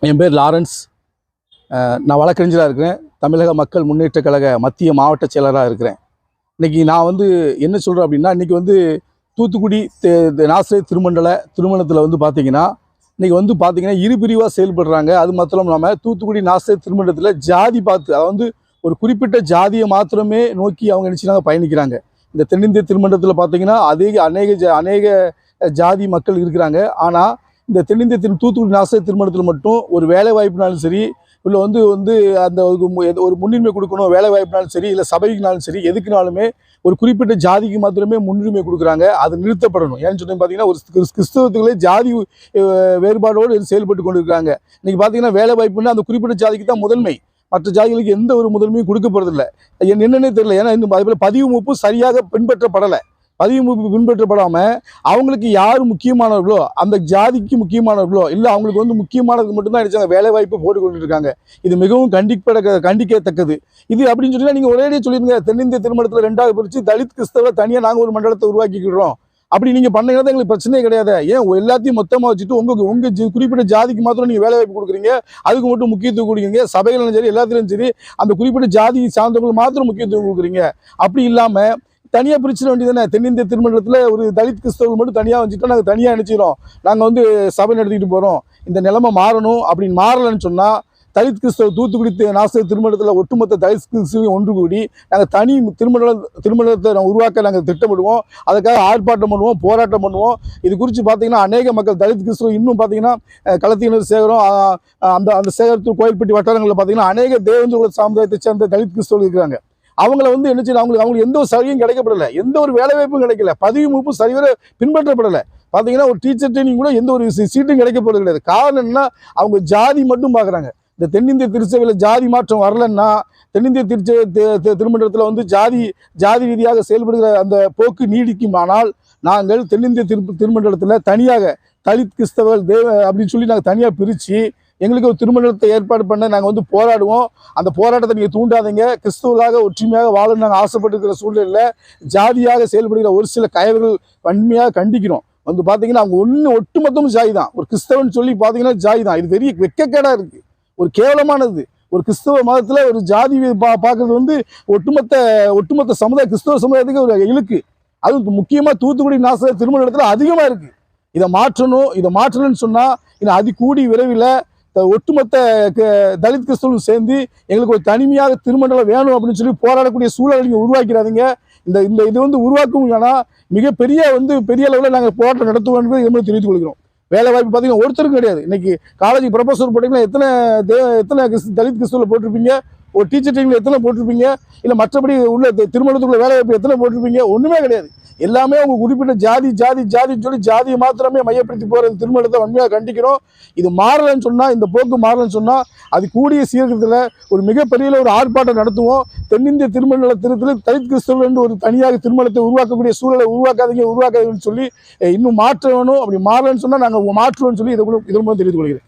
என் பேர் லாரன்ஸ். நான் வழக்கறிஞராக இருக்கிறேன். தமிழக மக்கள் முன்னேற்றக் கழக மத்திய மாவட்ட செயலராக இருக்கிறேன். இன்றைக்கி நான் வந்து என்ன சொல்கிறேன் அப்படின்னா இன்றைக்கி வந்து தூத்துக்குடி தே- நாசிரியர் திருமண்டல திருமணத்தில் வந்து பார்த்தீங்கன்னா இன்றைக்கி வந்து பார்த்தீங்கன்னா இரு பிரிவாக செயல்படுறாங்க. அது மாத்திரம் இல்லாமல் தூத்துக்குடி நாசிரியர் திருமண்டலத்தில் ஜாதி பார்த்து அதை வந்து ஒரு குறிப்பிட்ட ஜாதியை மாத்திரமே நோக்கி அவங்க நினச்சினாங்க பயணிக்கிறாங்க. இந்த தென்னிந்திய திருமண்டத்தில் பார்த்திங்கன்னா அதிக அநேக ஜ- அநேக ஜாதி மக்கள் இருக்கிறாங்க. ஆனால் இந்த தென்னிந்திய திரு தூத்துக்குடி நாசிரியர் திருமணத்தில் மட்டும் ஒரு வேலை வாய்ப்புனாலும் சரி இல்லை வந்து வந்து அந்த ஒரு முன்னுரிமை கொடுக்கணும் வேலை வாய்ப்புனாலும் சரி இல்லை சபைக்குனாலும் சரி எதுக்குனாலுமே ஒரு குறிப்பிட்ட ஜாதிக்கு மாத்திரமே முன்னுரிமை கொடுக்குறாங்க. அது நிறுத்தப்படணும். ஏன்னு சொல்லி பார்த்தீங்கன்னா ஒரு கிறிஸ்- ஜாதி வேறுபாடோடு செயல்பட்டு கொண்டு இருக்கிறாங்க இன்றைக்கி பார்த்தீங்கன்னா வேலை வாய்ப்புன்னா அந்த குறிப்பிட்ட ஜாதிக்கு தான் முதன்மை. மற்ற ஜாதிகளுக்கு எந்த ஒரு முதன்மையும் கொடுக்கப்படுறதில்லை என்னென்னே தெரியல. ஏன்னா இன்னும் அதே போல் பதிவு முப்பு சரியாக பின்பற்றப்படலை. பதிவு பின்பற்றப்படாமல் அவங்களுக்கு யார் முக்கியமானவர்களோ அந்த ஜாதிக்கு முக்கியமானவர்களோ இல்லை அவங்களுக்கு வந்து முக்கியமானது மட்டும்தான் நினைச்சாங்க வேலை வாய்ப்பு போட்டு இருக்காங்க இது மிகவும் கண்டிப்பட கண்டிக்கத்தக்கது. இது அப்படின்னு சொல்லி நீங்கள் ஒரேடியே சொல்லியிருங்க தென்னிந்திய திருமணத்தில் ரெண்டாவது பிரித்து தலித் கிறிஸ்தவ தனியாக நாங்கள் ஒரு மண்டலத்தை உருவாக்கிக்கிறோம். அப்படி நீங்கள் பண்ணீங்கன்னா எங்களுக்கு பிரச்சனையே கிடையாது. ஏன் எல்லாத்தையும் மொத்தமாக வச்சுட்டு உங்களுக்கு உங்கள் ஜி- குறிப்பிட்ட ஜாதிக்கு மாத்திரம் நீங்கள் வேலை வாய்ப்பு கொடுக்குறீங்க அதுக்கு மட்டும் முக்கியத்துவம் கொடுக்குறீங்க சபைகளும் சரி எல்லாத்துலேயும் சரி அந்த குறிப்பிட்ட ஜாதி சார்ந்தவங்களுக்கு மாத்திரம் முக்கியத்துவம் கொடுக்குறீங்க. அப்படி இல்லாமல் தனியாக பிரிச்சிட வேண்டியதானே தென்னிந்திய திருமணத்தில் ஒரு தலித் கிறிஸ்தவர்கள் மட்டும் தனியாக வச்சுட்டா நாங்கள் தனியாக நினச்சிக்கிறோம். நாங்கள் வந்து சபை நடத்திக்கிட்டு போகிறோம் இந்த நிலைமை மாறணும் அப்படின்னு மாறலைன்னு சொன்னால் தலித் கிறிஸ்தவ தூத்துக்குடி நாசர் திருமணத்தில் ஒட்டுமொத்த தலித் கிறிஸ்தவையும் ஒன்று கூடி நாங்கள் தனி திருமண திருமணத்தை நாங்கள் உருவாக்க நாங்கள் திட்டமிடுவோம். அதுக்காக ஆர்ப்பாட்டம் பண்ணுவோம் போராட்டம் பண்ணுவோம். இது குறித்து பார்த்தீங்கன்னா அநேக மக்கள் தலித் கிறிஸ்தவ இன்னும் பார்த்தீங்கன்னா களத்தினர் சேகரம் அந்த அந்த சேகரத்து கோயில்பட்டி வட்டாரங்களில் பார்த்தீங்கன்னா அநேக தேவேந்திர சமுதாயத்தை சேர்ந்த தலித் கிறிஸ்தவர்கள் இருக்கிறாங்க. அவங்கள வந்து என்ன செய்யணும்? அவங்களுக்கு அவங்களுக்கு எந்த ஒரு சலுகையும் கிடைக்கப்படலை. எந்த ஒரு வேலைவாய்ப்பும் கிடைக்கல. பதவி மூப்பு சரிவர பின்பற்றப்படலை. பார்த்தீங்கன்னா ஒரு டீச்சர் ட்ரைனிங் கூட எந்த ஒரு சீட்டும் கிடைக்க போகிறது கிடையாது. காரணம் என்ன அவங்க ஜாதி மட்டும் பார்க்குறாங்க இந்த தென்னிந்திய திருச்சபையில் ஜாதி மாற்றம் வரலன்னா தென்னிந்திய திருச்ச திருமண்டலத்தில் வந்து ஜாதி ஜாதி ரீதியாக செயல்படுகிற அந்த போக்கு நீடிக்குமானால் நாங்கள் தென்னிந்திய திரு திருமண்டலத்தில் தனியாக தலித் கிறிஸ்தவர்கள் தேவ அப்படின்னு சொல்லி நாங்கள் தனியாக பிரித்து எங்களுக்கு ஒரு திருமணத்தை ஏற்பாடு பண்ண நாங்கள் வந்து போராடுவோம். அந்த போராட்டத்தை நீங்கள் தூண்டாதீங்க. கிறிஸ்துவலாக ஒற்றுமையாக வாழணும்னு நாங்கள் ஆசைப்பட்டிருக்கிற சூழ்நிலையில் ஜாதியாக செயல்படுகிற ஒரு சில கயவர்கள் வன்மையாக கண்டிக்கிறோம். வந்து பார்த்தீங்கன்னா அவங்க ஒன்று ஒட்டுமொத்தமும் ஜாதி தான் ஒரு கிறிஸ்தவன் சொல்லி பார்த்தீங்கன்னா ஜாதி தான் இது பெரிய வெக்கக்கேடாக இருக்குது ஒரு கேவலமானது. ஒரு கிறிஸ்தவ மதத்தில் ஒரு ஜாதி பா பார்க்குறது வந்து ஒட்டுமொத்த ஒட்டுமொத்த சமுதாய கிறிஸ்தவ சமுதாயத்துக்கு ஒரு இழுக்கு. அது முக்கியமாக தூத்துக்குடி நாச திருமண இடத்துல அதிகமாக இருக்குது இதை மாற்றணும் இதை மாற்றணும்னு சொன்னால் இன்னும் அது கூடி விரைவில் ஒட்டுமொத்த க- தலித் கிறிஸ்தவர்களும் சேர்ந்து எங்களுக்கு ஒரு தனிமையாக திருமண்டலம் வேணும் அப்படின்னு சொல்லி போராடக்கூடிய சூழலை நீங்கள் உருவாக்கிறாதீங்க. இந்த இந்த இது வந்து உருவாக்கும் ஏன்னா மிகப்பெரிய வந்து பெரிய அளவில் நாங்கள் போராட்டம் நடத்துவோம் என்பதை இது மாதிரி தெரிவித்துக் கொள்கிறோம். வேலை வாய்ப்பு பார்த்தீங்கன்னா ஒருத்தருக்கும் கிடையாது. இன்னைக்கு காலேஜ் ப்ரொஃபஸர் போட்டிங்கன்னா எத்தனை தே எத்தனை கிறிஸ்து தலித் கிறிஸ்துவில் போட்டிருப்பீங்க? ஒரு டீச்சர் டீமில் எத்தனை போட்டிருப்பீங்க? இல்லை மற்றபடி உள்ள திருமணத்துக்குள்ள வேலை வாய்ப்பு எத்தனை போட்டிருப்பீங்க? ஒன்றுமே கிடையாது. எல்லாமே அவங்க குறிப்பிட்ட ஜாதி ஜாதி ஜாதின்னு சொல்லி ஜாதியை மாத்திரமே மையப்படுத்தி போகிற திருமணத்தை வன்மையாக கண்டிக்கிறோம் இது மாறலைன்னு சொன்னால் இந்த போக்கு மாறலைன்னு சொன்னால் அது கூடிய சீர்கிரத்தில் ஒரு மிகப்பெரிய ஒரு ஆர்ப்பாட்டம் நடத்துவோம். தென்னிந்திய திருமண திருத்தத்தில் தலித் கிறிஸ்தவர்கள் என்று ஒரு தனியாக திருமணத்தை உருவாக்கக்கூடிய சூழலை உருவாக்காதீங்க உருவாக்காதீங்கன்னு சொல்லி இன்னும் மாற்ற வேணும் அப்படி மாறலைன்னு சொன்னால் நாங்கள் மாற்றுவோம்னு சொல்லி இதை இதன் மூலம் தெரிவித்துக் கொள்கிறேன்.